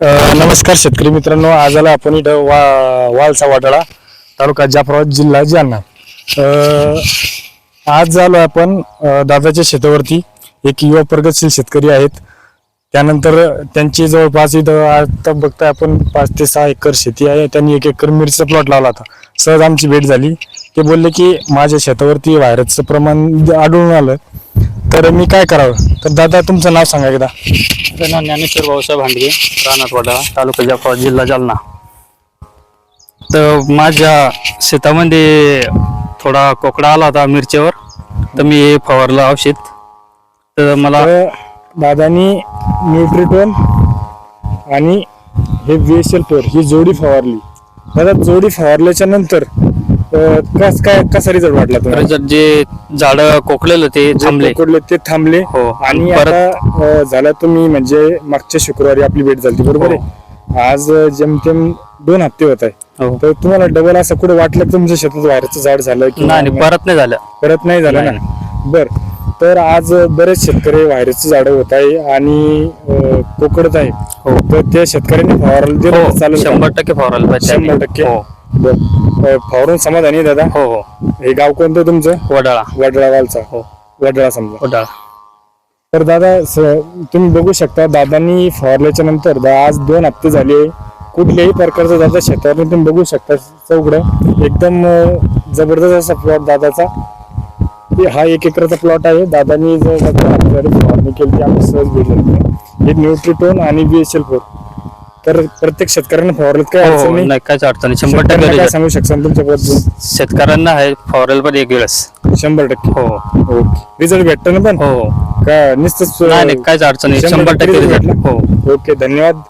नमस्कार शेतकरी मित्रांनो आज आला आपण इथं वा वालसा वाटाळा तालुका जाफराबाद जिल्हा जालना. आज आलो आपण दादाच्या शेतावरती. एक युवा प्रगतशील शेतकरी आहेत. त्यानंतर त्यांची जवळपास इथं आता बघताय आपण पाच ते सहा एकर शेती आहे. त्यांनी एक एकर मिरचा प्लॉट लावला होता. सहज आमची भेट झाली. ते बोलले की माझ्या शेतावरती व्हायरसचं प्रमाण आढळून आलं. तर मी काय करावं? तर दादा तुमचं नाव सांगा एकदा. माझं ज्ञानेश्वर भाऊसाहेब हांडगे रानातवाडा तालुका जाफराबाद जिल्हा जालना. तर माझ्या शेतामध्ये थोडा कोकडा आला होता मिरचीवर तर मी हे फवारलं औषध. तर मला तर दादानी न्यूट्रिटोन आणि हे बी एस एल फोर ही जोडी फवारली. दादा जोडी फवारल्याच्या नंतर कस काय कसा रिझल्ट वाटला तुम्हाला? result जे झाड कोकलेलं ते थांबले. पकडले ते थांबले. हो. आणि आता झाला तुम्ही म्हणजे मागच्या शुक्रवारी आपली भेट झाली बरोबर आहे? आज अं, जेमतेम दोन हप्ते होत आहे हो. तर तुम्हाला डबल असं कुठे वाटलं तुमच्या शेतात व्हायरचं झाड झालं की नाही परत नाही झालं. परत नाही झालं ना? बर. तर आज बरेच शेतकरी व्हायरसची झाडं होत आहे आणि कोकडत आहे हो. तर त्या शेतकऱ्यांनी हो. का? शंभर टक्के फवारायला पाहिजे. शंभर टक्के. हो. अं, फवारून समाधानी आहे दादा. हो हो. हे गाव कोणतं तुमचं? वडाळा. वडळावालचा हो. वडळा समजा. वडाळा. तर दादा स- तुम्ही बघू शकता दादांनी फवारल्याच्या नंतर दा- आज दोन हप्ते झाले. कुठल्याही प्रकारचं दादा शेतावर तुम्ही बघू शकता चौकडं एकदम अं, जबरदस्त असा प्लॉट दादाचा. हे- हा एक एकरचा प्लॉट आहे. दादानी जो दोन हप्ते झाले फवारणी केली ती आम्ही सहज भेटली हे न्यूट्रिटोन आणि बीएसएल फोर तर प्रत्येक शेतकऱ्यांना फवारलं काय हो अडचण हो नाही. नाही काहीच अडचण नाही. शंभर शेतकऱ्यांना टक्के काय. सांगू शकता तुमच्याबद्दल शेतकऱ्यांना आहे फवारायला पण एक वेळेस. शंभर टक्के. हो. ओके. रिझल्ट भेटतो ना पण? हो. का नुसतं नाही नाही काहीच अडचण नाही. शंभर टक्के result. भेटला? हो. ओके धन्यवाद.